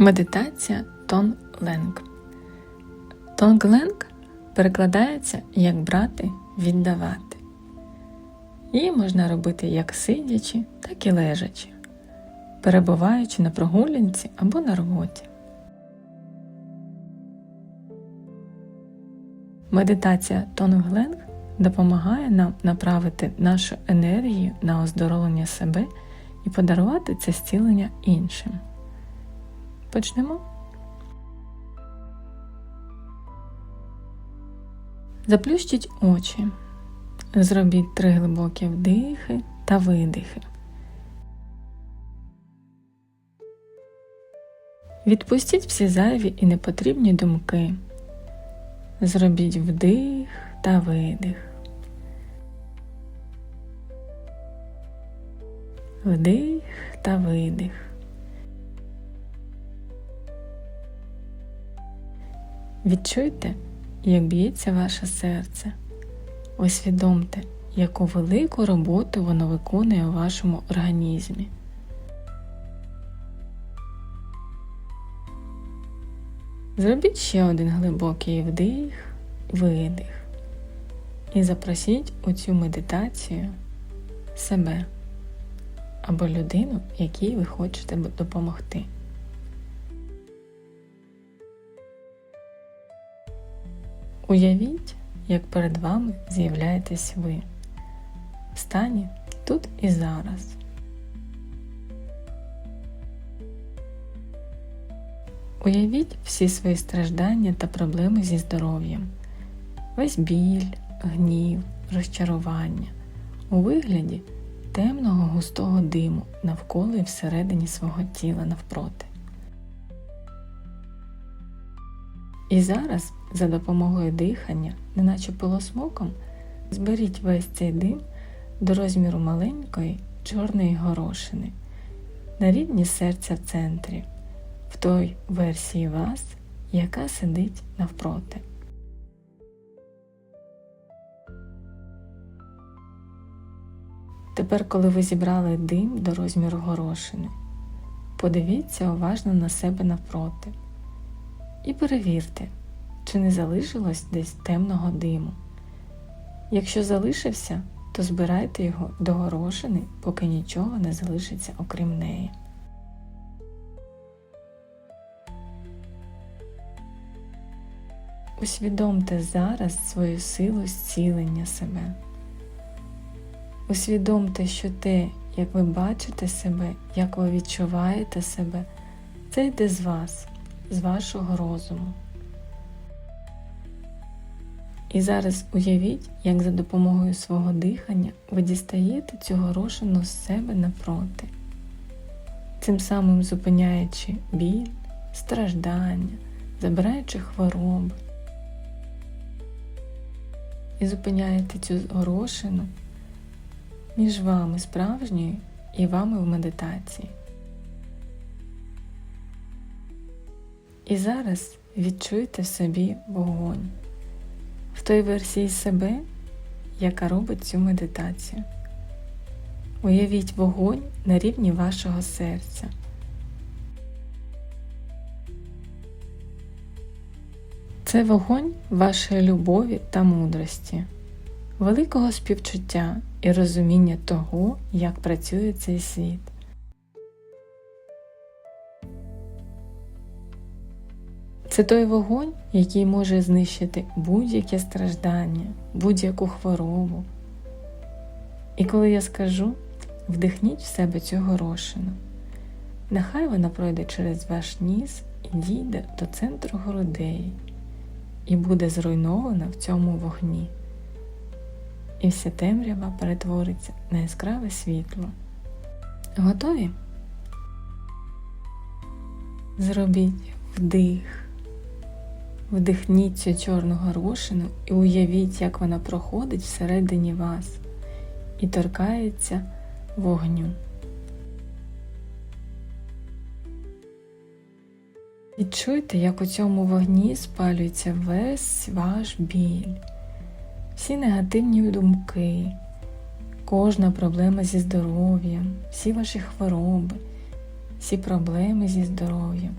Медитація Тонг-Ленг. Тонг-Ленг перекладається як брати, віддавати. Її можна робити як сидячи, так і лежачи, перебуваючи на прогулянці або на роботі. Медитація Тонг-Ленг допомагає нам направити нашу енергію на оздоровлення себе і подарувати це зцілення іншим. Почнемо. Заплющіть очі. Зробіть три глибокі вдихи та видихи. Відпустіть всі зайві і непотрібні думки. Зробіть вдих та видих. Вдих та видих. Відчуйте, як б'ється ваше серце. Усвідомте, яку велику роботу воно виконує у вашому організмі. Зробіть ще один глибокий вдих, видих і запросіть у цю медитацію себе або людину, якій ви хочете допомогти. Уявіть, як перед вами з'являєтесь ви в стані тут і зараз. Уявіть всі свої страждання та проблеми зі здоров'ям, весь біль, гнів, розчарування у вигляді темного густого диму навколо і всередині свого тіла навпроти. І зараз за допомогою дихання, неначе пилосмоком, зберіть весь цей дим до розміру маленької чорної горошини на рівні серця в центрі, в той версії вас, яка сидить навпроти. Тепер, коли ви зібрали дим до розміру горошини, подивіться уважно на себе навпроти і перевірте, чи не залишилось десь темного диму. Якщо залишився, то збирайте його до горошини, поки нічого не залишиться окрім неї. Усвідомте зараз свою силу зцілення себе. Усвідомте, що те, як ви бачите себе, як ви відчуваєте себе, це йде з вас, з вашого розуму. І зараз уявіть, як за допомогою свого дихання ви дістаєте цю горошину з себе напроти, цим самим зупиняючи біль, страждання, забираючи хвороби. І зупиняєте цю горошину між вами справжньою і вами в медитації. І зараз відчуйте в собі вогонь в той версії себе, яка робить цю медитацію. Уявіть вогонь на рівні вашого серця. Це вогонь вашої любові та мудрості, великого співчуття і розуміння того, як працює цей світ. Це той вогонь, який може знищити будь-яке страждання, будь-яку хворобу. І коли я скажу, вдихніть в себе цю горошину. Нехай вона пройде через ваш ніс і дійде до центру грудей, і буде зруйнована в цьому вогні. І вся темрява перетвориться на яскраве світло. Готові? Зробіть вдих. Вдихніть цю чорну горошину і уявіть, як вона проходить всередині вас і торкається вогню. Відчуйте, як у цьому вогні спалюється весь ваш біль, всі негативні думки, кожна проблема зі здоров'ям, всі ваші хвороби, всі проблеми зі здоров'ям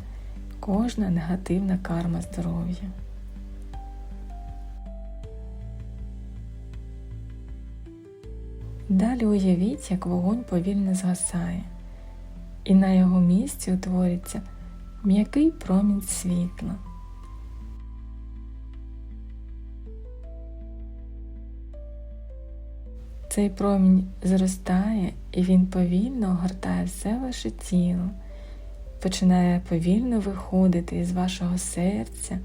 кожна негативна карма здоров'я. Далі уявіть, як вогонь повільно згасає, і на його місці утвориться м'який промінь світла. Цей промінь зростає і він повільно огортає все ваше тіло, починає повільно виходити із вашого серця.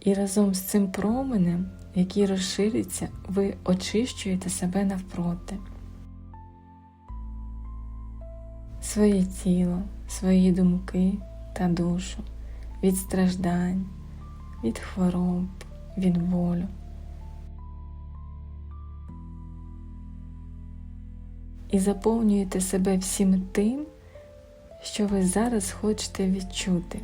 І разом з цим променем, який розшириться, ви очищуєте себе навпроти. Своє тіло, свої думки та душу від страждань, від хвороб, від болю. І заповнюєте себе всім тим, що ви зараз хочете відчути,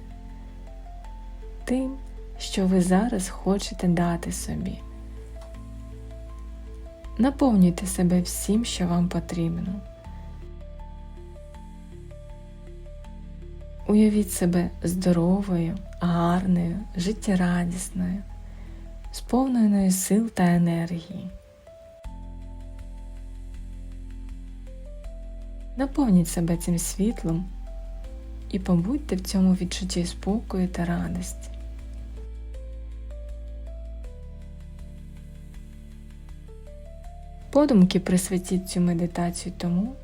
тим, що ви зараз хочете дати собі. Наповнюйте себе всім, що вам потрібно. Уявіть себе здоровою, гарною, життєрадісною, сповненою сил та енергії. Наповніть себе цим світлом і побудьте в цьому відчутті спокою та радості. Подумки присвятіть цю медитацію тому,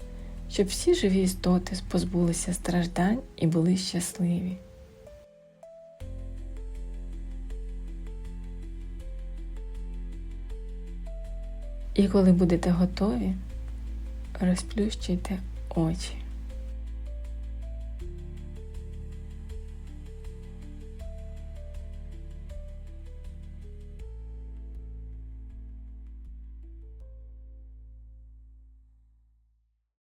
щоб всі живі істоти позбулися страждань і були щасливі. І коли будете готові, розплющуйте очі.